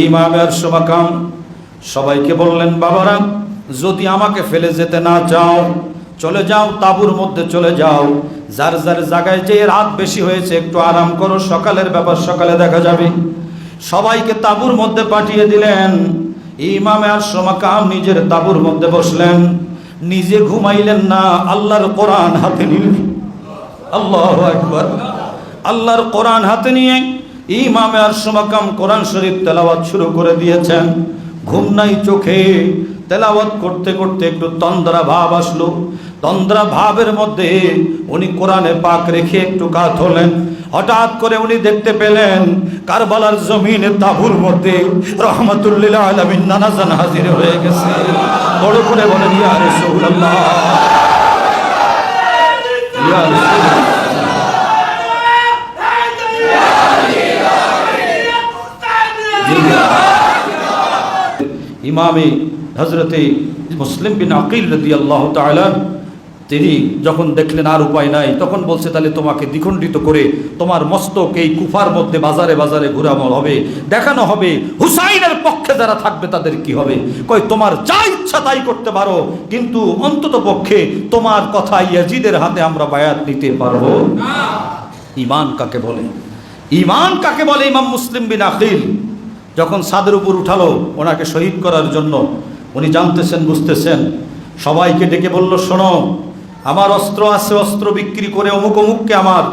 ইমামে আর সমাকাম সবাইকে বললেন, বাবারা, যদি আমাকে ফেলে যেতে না চাও, চলে যাও, তাঁবুর মধ্যে চলে যাও। যার যার জায়গায় যে রাত বেশি হয়েছে, একটু আরাম করো, সকালের ব্যাপার সকালে দেখা যাবে। সবাইকে তাঁবুর মধ্যে পাঠিয়ে দিলেন। ইমামে সমাকাম নিজের তাঁবুর মধ্যে বসলেন। নিজে ঘুমাইলেন না, আল্লাহর কোরআন হাতে নিলেন আল্লাহ একবার আল্লাহর কোরআন হাতে নিয়ে ইমামে আর সমাকাম কোরআন শরীফ তেলাওয়াত শুরু করে দিয়েছেন। ঘুম নাই চোখে। তেলাওয়াত করতে করতে একটু তন্দ্রা ভাব আসলো। তন্দ্রা ভাবের মধ্যে উনি কোরআনে পাক রেখে একটু কাত হলেন হঠাৎ করে উনি দেখতে পেলেন, কারবালার জমিনে তাবুর মধ্যে রহমতুল্লিল আলমিন নানাজান হাজির হয়ে গেছে। বড় করে বলেন, ইয়া রাসূলুল্লাহ। ইয়া রাসূলুল্লাহ। ইমামে হজরতে মুসলিম বিন আকিল রদি আল্লাহ তালান তিনি যখন দেখলেন আর উপায় নাই, তখন বলছে, তাহলে তোমাকে দ্বিখণ্ডিত করে তোমার মস্তক এই কুফার মধ্যে বাজারে বাজারে ঘুরানো হবে, দেখানো হবে, হুসাইনের পক্ষে যারা থাকবে তাদের কি হবে? কই তোমার যা ইচ্ছা তাই করতে পারো, কিন্তু অন্তত পক্ষে তোমার কথা ইয়াজিদের হাতে আমরা বায়াত নিতে পারব ইমান কাকে বলে? ইমান কাকে বলে ইমাম মুসলিম বিন আকিল? যখন সাদের উপর উঠালো ওনাকে শহীদ করার জন্য, উনি জানতেছেন, বুঝতেছেন। সবাইকে ডেকে বলল, শোনো, আমার অস্ত্র আছে, অস্ত্র বিক্রি করে অমুক অমুককে আমার,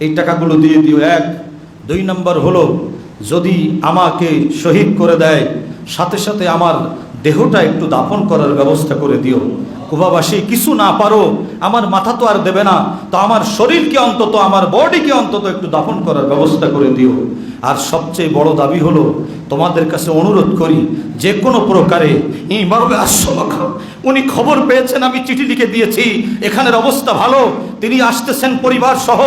এই টাকাগুলো দিয়ে দিও। এক, দুই নম্বর হলো, যদি আমাকে শহীদ করে দেয়, সাথে সাথে আমার দেহটা একটু দাফন করার ব্যবস্থা করে দিও। কুবাবাসী, কিছু না পারো, আমার মাথা তো আর দেবে না। তো আমার শরীরকে অন্তত, আমার বডিকে অন্তত একটু দাফন করার ব্যবস্থা করে দিও। আর সবচেয়ে বড় দাবি হলো, তোমাদের কাছে অনুরোধ করি, যে কোনো প্রকারে, এই মারবে আশ্রমাখা উনি খবর পেয়েছেন, আমি চিঠি লিখে দিয়েছি। এখানের অবস্থা ভালো, তিনি আসতেছেন পরিবার সহ।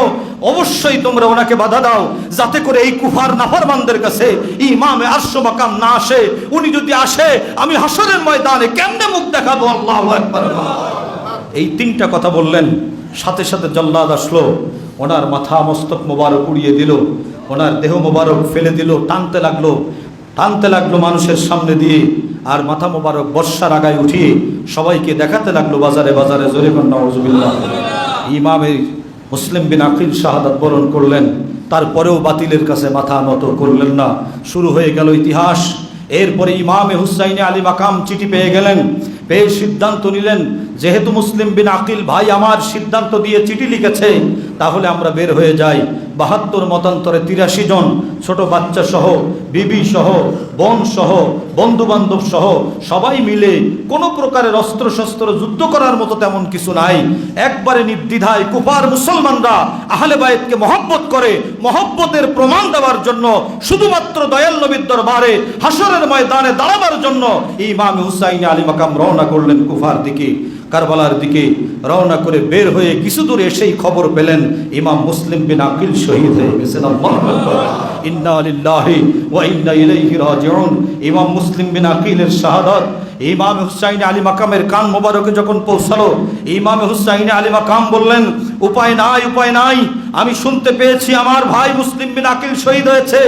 অবশ্যই তোমরা ওনাকে বাধা দাও, যাতে করে এই কুফার নাফরমানদের কাছে ইমামে আরশ মাকাম না আসে। উনি যদি আসে, আমি হাসরের ময়দানে কেমনে মুখ দেখাবো? আল্লাহ এই তিনটা কথা বললেন, সাথে সাথে জল্লাদ আসলো। ওনার মাথা মস্তক মোবারক উড়িয়ে দিল, ওনার দেহ মোবারক ফেলে দিল, টানতে লাগল। টানতে লাগল মানুষের সামনে দিয়ে। আর মাথা মোবারক, বর্ষার আগায় উঠিয়ে সবাইকে দেখাতে লাগল বাজারে বাজারে জোরে কন্যা ইমামের মুসলিম বিন আকিল শাহাদাত বরণ করলেন, তারপরেও বাতিলের কাছে মাথা নত করলেন না। শুরু হয়ে গেল ইতিহাস। এরপরে ইমামে হুসাইনে আলী মাকাম চিঠি পেয়ে গেলেন, পেয়ে সিদ্ধান্ত নিলেন, যেহেতু মুসলিম বিন আকিল ভাই আমার সিদ্ধান্ত দিয়ে চিঠি লিখেছে, তাহলে আমরা বের হয়ে যাই। বাহাত্তর মতান্তরে তিরাশি জন ছোট বাচ্চা সহ, বিবি সহ, বোন সহ বন্ধু বান্ধব সহ, সবাই মিলে কোনো প্রকারের অস্ত্র শস্ত্র যুদ্ধ করার মতো তেমন কিছু নাই। একবারে নির্দ্বিধায় কুফার মুসলমানরা আহলে বায়েতকে মহব্বত করে, মহব্বতের প্রমাণ দেওয়ার জন্য শুধুমাত্র দয়াল নবীর দরবারে হাসরের ময়দানে দাঁড়াবার জন্য ইমাম হুসাইন আলী মাকাম রওনা করলেন কুফার দিকে। কারবালার দিকে রওনা করে বের হয়ে কিছু দূর এসেই খবর পেলেন ইমাম মুসলিম বিন আকিল শহীদ হয়ে গেছেন। আল্লাহু আকবার। ইন্না লিল্লাহি ওয়া ইন্না ইলাইহি রাজিউন। ইমাম মুসলিম বিন আকিলের শাহাদাত। ইমাম হুসাইন আলী মাকামের কান মোবারকে যখন পৌঁছালো, ইমাম হুসাইন আলী মাকাম বললেন, উপায় নাই উপায় নাই। আমি শুনতে পেয়েছি, আমার ভাই মুসলিম বিন আকিল শহীদ হয়েছে।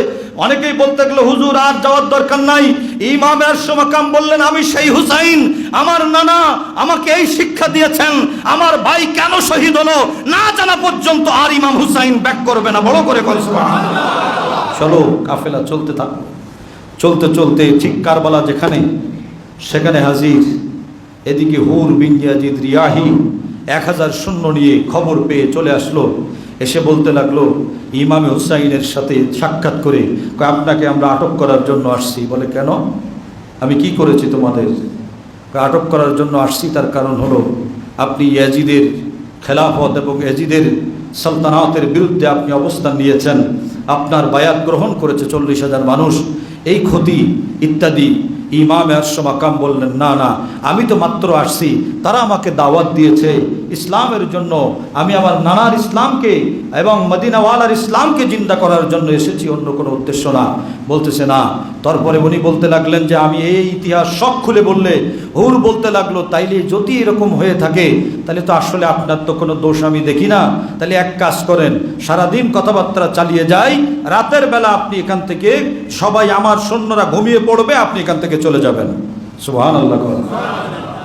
অনেকেই বলতে গেলো, হুজুর, আর যাওয়ার দরকার নাই। ইমামের সমাকাম বললেন, আমি সেই হুসাইন, আমার নানা আমাকে এই শিক্ষা দিয়েছেন, আমার ভাই কেন শহীদ হলো? না জানা পর্যন্ত আর ইমাম হুসাইন ব্যাক করবে না। বড় করে চলো, কাফেলা, চলতে থাক। চলতে চলতে ঠিক কারবালা যেখানে, সেখানে হাজির। এদিকে হুর বিঙ্গিয়াজিদ রিয়াহি, এক হাজার শূন্য নিয়ে খবর পেয়ে চলে আসলো। এসে বলতে লাগল, ইমামে হুসাইনের সাথে সাক্ষাৎ করে আপনাকে আমরা আটক করার জন্য আসছি। বলে, কেন? আমি কি করেছি তোমাদের? আটক করার জন্য আসছি, তার কারণ হলো, আপনি ইয়াজিদের খেলাফত এবং এজিদের সালতানাতের বিরুদ্ধে আপনি অবস্থান নিয়েছেন। আপনার বায়াত গ্রহণ করেছে চল্লিশ হাজার মানুষ। এই ক্ষতি ইত্যাদি ইমাম আশমাকাম বললেন, না না, আমি তো মাত্র আসছি। তারা আমাকে দাওয়াত দিয়েছে। ইসলামের জন্য আমি আমার নানার ইসলামকে এবং মদিনাওয়ালার ইসলামকে জিন্দা করার জন্য এসেছি, অন্য কোনো উদ্দেশ্য না। বলতেছে, না। তারপরে উনি বলতে লাগলেন যে, আমি এই ইতিহাস সব খুলে বললে হুর বলতে লাগল, তাইলে যদি এরকম হয়ে থাকে তাহলে তো আসলে আপনার তো কোনো দোষ আমি দেখি না। তাহলে এক কাজ করেন, সারাদিন কথাবার্তা চালিয়ে যাই, রাতের বেলা আপনি এখান থেকে সবাই আমার সৈন্যরা ঘুমিয়ে পড়বে, আপনি এখান থেকে চলে যাবেন সুবহান আল্লাহ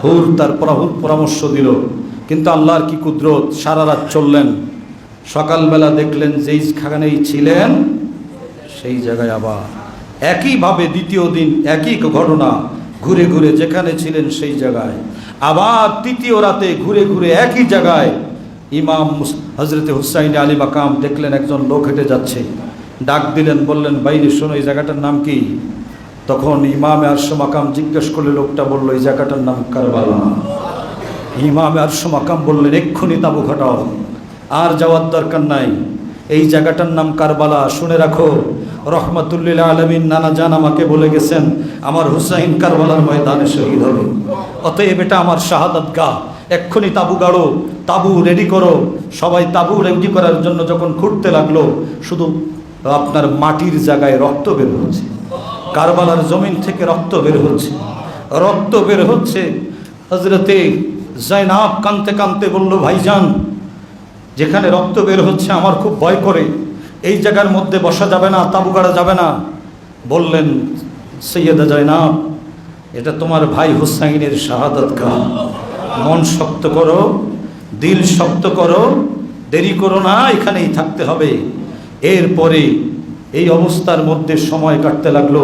হুর তার পরাহুর পরামর্শ দিল। কিন্তু আল্লাহর কি কুদরত? সারা রাত চললেন। সকালবেলা দেখলেন যেই খাগানেই ছিলেন, সেই জায়গায় আবার। একইভাবে দ্বিতীয় দিন একই ঘটনা, ঘুরে ঘুরে যেখানে ছিলেন সেই জায়গায়। আবার তৃতীয় রাতে ঘুরে ঘুরে একই জায়গায় ইমাম হজরতে হুসাইন আলী মাকাম দেখলেন একজন লোক হেঁটে যাচ্ছে। ডাক দিলেন, বললেন বাইরে শোনো, এই জায়গাটার নাম কি? তখন ইমামে আর মাকাম জিজ্ঞেস করলে লোকটা বলল, এই জায়গাটার নাম কারবালা। ইমামে আর মাকাম বললেন, এক্ষুনি তাবু ঘটাও। আর যাওয়ার দরকার নাই। এই জায়গাটার নাম কারবালা। শুনে রাখো, রহমতুল্লিল আলমিন নানা জান আমাকে বলে গেছেন, আমার হুসাইন কারবালার ময়দানে শহীদ হবে। অতএব এটা আমার শাহাদাত গা। এক্ষুনি তাবু গাড়ো, তাবু রেডি করো। সবাই তাবু রেডি করার জন্য যখন খুঁড়তে লাগল, শুধু আপনার মাটির জায়গায় রক্ত বের হচ্ছে। কারবালার জমিন থেকে রক্ত বের হচ্ছে। রক্ত বের হচ্ছে। হজরতে জয়নাব কানতে কানতে বলল, ভাইজান, যেখানে রক্ত বের হচ্ছে আমার খুব ভয় করে। এই জায়গার মধ্যে বসা যাবে না তাবু গাড়া যাবে না। বললেন সৈয়দা জয়নাব এটা তোমার ভাই হুসাইনের শাহাদত গা মন শক্ত করো, দিল শক্ত করো, দেরি করো না, এখানেই থাকতে হবে। এরপরে এই অবস্থার মধ্যে সময় কাটতে লাগল।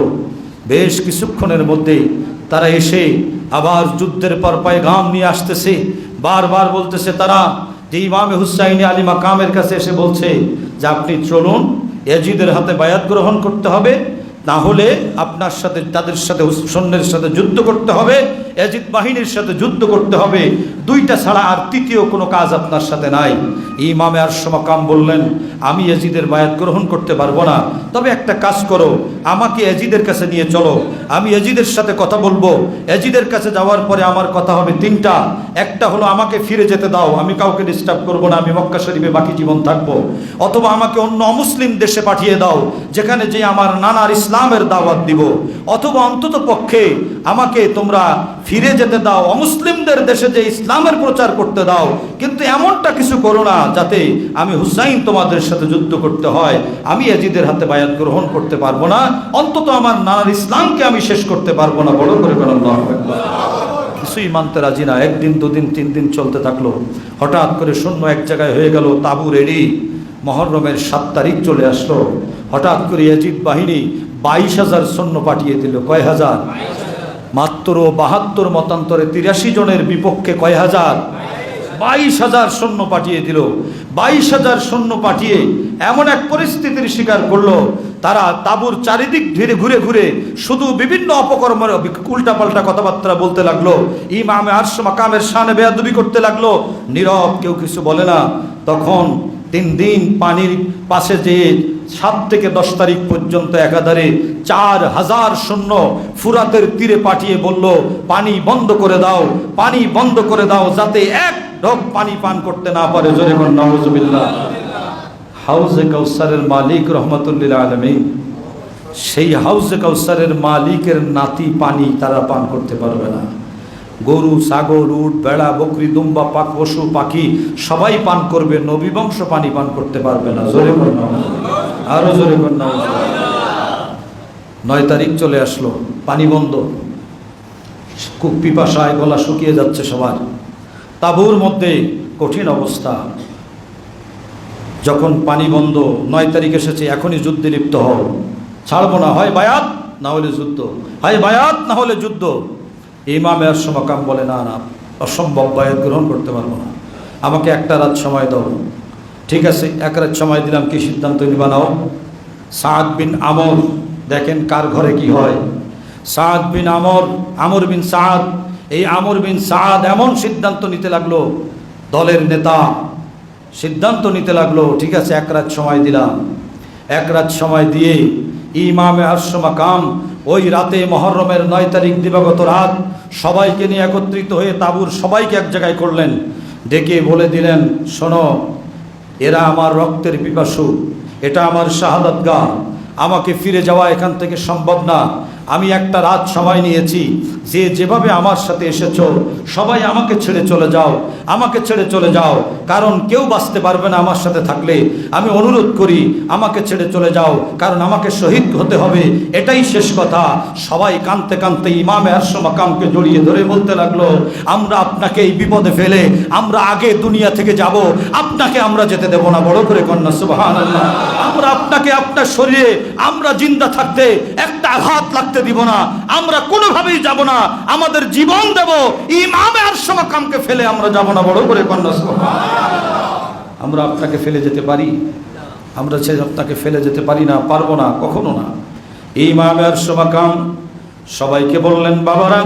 বেশ কিছুক্ষণের মধ্যে তারা এসে আবার যুদ্ধের পর গাম নিয়ে আসতেছে। বারবার বলতেছে তারা যে ইমামে হুসাইনি আলী মাকামের কাছে এসে বলছে যে, আপনি চলুন, এজিদের হাতে বায়াত গ্রহণ করতে হবে। না হলে আপনার সাথে, তাদের সাথে সৈন্যের সাথে যুদ্ধ করতে হবে। এজিদ বাহিনীর সাথে যুদ্ধ করতে হবে। দুইটা ছাড়া আর তৃতীয় কোনো কাজ আপনার সাথে নাই। ইমামে আর সমাকাম বললেন আমি এজিদের বায়াত গ্রহণ করতে পারব না। তবে একটা কাজ করো, আমাকে এজিদের কাছে নিয়ে চলো। আমি এজিদের সাথে কথা বলব। এজিদের কাছে যাওয়ার পরে আমার কথা হবে তিনটা। একটা হলো, আমাকে ফিরে যেতে দাও। আমি কাউকে ডিস্টার্ব করব না। আমি মক্কা শরীফে বাকি জীবন থাকব। অথবা আমাকে অন্য অমুসলিম দেশে পাঠিয়ে দাও, যেখানে যে আমার নানার ইসলামের দাওয়াত দিব। অথবা অন্তত পক্ষে আমাকে তোমরা ফিরে যেতে দাও। অমুসলিমদের দেশে যে ইসলামের প্রচার করতে দাও, কিন্তু এমনটা কিছু করো না যাতে আমি হুসাইন তোমাদের সাথে যুদ্ধ করতে হয়। আমি এজিদের হাতে বায়াত গ্রহণ করতে পারব না। অন্তত আমার নানার ইসলামকে আমি শেষ করতে পারব না। বড় করে কোনো কিছুই মানতে রাজি না। একদিন, দুদিন, তিন দিন চলতে থাকল। হঠাৎ করে শূন্য এক জায়গায় হয়ে গেল, তাবু রেডি। মহরমের সাত তারিখ চলে আসলো। হঠাৎ করে এজিদ বাহিনী বাইশ হাজার সৈন্য পাঠিয়ে দিল। কয় হাজার? মাত্র বাহাত্তর মতান্তরে তিরাশি জনের বিপক্ষে কয় হাজার? বাইশ হাজার সৈন্য পাঠিয়ে দিল। বাইশ হাজার সৈন্য পাঠিয়ে এমন এক পরিস্থিতির শিকার করল। তারা তাবুর চারিদিক ধীরে ঘুরে ঘুরে শুধু বিভিন্ন অপকর্মের উল্টাপাল্টা কথাবার্তা বলতে লাগল। ইমামে আরশ মাকামের শানে বেয়াদবি করতে লাগল। নীরব কেউ কিছু বলে না। তখন তিন দিন পানির পাশে যেয়ে সাত থেকে দশ তারিখ পর্যন্ত একাধারে চার হাজার শূন্য ফুরাতের তীরে পাঠিয়ে বলল, পানি বন্ধ করে দাও, পানি বন্ধ করে দাও, যাতে এক ঢোক পানি পান করতে না পারে। জোরে হাউজে কাউসারের মালিক রহমতুল্লিল আলমী সেই হাউজে কাউসারের মালিকের নাতি পানি তারা পান করতে পারবে না। গরু, ছাগল, উট বেড়া বকরি, দুম্বা, পাক, পশু, পাখি সবাই পান করবে, নবী বংশ পানি পান করতে পারবে না। জোরে কর না আরও জোরে নয় তারিখ চলে আসলো, পানি বন্ধ। খুব পিপাসায় গলা শুকিয়ে যাচ্ছে সবার। তাবুর মধ্যে কঠিন অবস্থা। যখন পানি বন্ধ, নয় তারিখ এসেছে, এখনই যুদ্ধে লিপ্ত হও। ছাড়বো না, হয় বায়াত, না হলে যুদ্ধ। হয় বায়াত, না হলে যুদ্ধ। ইমামে সমকাম বলে, না না, অসম্ভব, বায়াত গ্রহণ করতে পারব না। আমাকে একটা রাত সময় দাও। ঠিক আছে, এক রাত সময় দিলাম, কি সিদ্ধান্ত নিবা নাও? সাদ বিন আমর, দেখেন কার ঘরে কি হয়। সাদ বিন আমর আমর বিন সাদ, এই আমর বিন সাদ এমন সিদ্ধান্ত নিতে লাগল, দলের নেতা সিদ্ধান্ত নিতে লাগল, ঠিক আছে, এক রাত সময় দিলাম। এক রাত সময় দিয়ে ইমামে আরশমাকাম ওই রাতে মহরমের নয় তারিখ দিবাগত রাত সবাইকে নিয়ে একত্রিত হয়ে তাবুর সবাইকে এক জায়গায় করলেন। ডেকে বলে দিলেন, শোনো এরা আমার রক্তের পিপাসু এটা আমার শাহাদাত গা আমাকে ফিরে যাওয়া এখান থেকে সম্ভব না। আমি একটা রাত সময় নিয়েছি। যে যেভাবে আমার সাথে এসেছ, সবাই আমাকে ছেড়ে চলে যাও। আমাকে ছেড়ে চলে যাও। কারণ কেউ বাঁচতে পারবে না আমার সাথে থাকলে। আমি অনুরোধ করি, আমাকে ছেড়ে চলে যাও। কারণ আমাকে শহীদ হতে হবে। এটাই শেষ কথা। সবাই কানতে কানতে ইমামে আরশমাকামকে জড়িয়ে ধরে বলতে লাগল, আমরা আপনাকে এই বিপদে ফেলে, আমরা আগে দুনিয়া থেকে যাব। আপনাকে আমরা যেতে দেব না। বড় করে কন্যা সুবাহান আমরা আপনাকে আপনার শরীরে, আমরা জিন্দা থাকতে একটা আঘাত লাগতে দিব না। আমরা কোনোভাবেই যাব না। আমাদের জীবন দেব। ইমামে আরশমাকামকে ফেলে আমরা যাব না। বড় করে কন্যা আমরা আপনাকে ফেলে যেতে পারি। আমরা সে আপনাকে ফেলে যেতে পারি না, পারব না, কখনো না। এই মামের সমাকাম সবাইকে বললেন, বাবারা,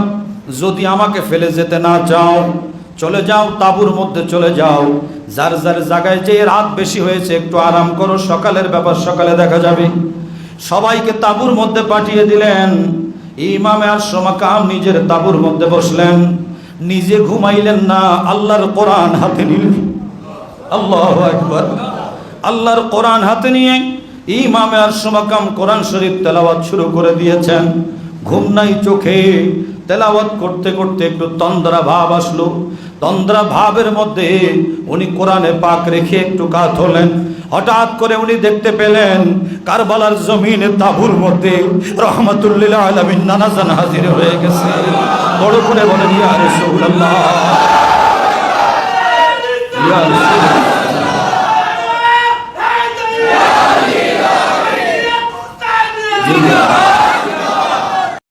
যদি আমাকে ফেলে যেতে না চাও, চলে যাও, তাঁবুর মধ্যে চলে যাও। যার যার জায়গায় যে রাত বেশি হয়েছে, একটু আরাম করো, সকালের ব্যাপার সকালে দেখা যাবে। সবাইকে তাঁবুর মধ্যে পাঠিয়ে দিলেন। ইমামে আর সমাকাম নিজের তাঁবুর মধ্যে বসলেন। নিজে ঘুমাইলেন না, আল্লাহর কোরআন হাতে নিলেন। আল্লাহ একবার আল্লাহর কোরআন হাতে নিয়ে ইমামে আর সমাকাম কোরআন শরীফ তেলাওয়াত শুরু করে দিয়েছেন। ঘুম নাই চোখে তেলাওয়াত করতে করতে একটু তন্দ্রা ভাব আসলো। তন্দ্রা ভাবের মধ্যে উনি কোরআনে পাক রেখে একটু কাত হলেন হঠাৎ করে উনি দেখতে পেলেন, কারবালার জমিনে তাবুর মধ্যে রহমতুল্লিল আলমিন নানাজান হাজির হয়ে গেছে। বড় করে বলেন, ইয়া রাসূলুল্লাহ। ইয়া রাসূলুল্লাহ।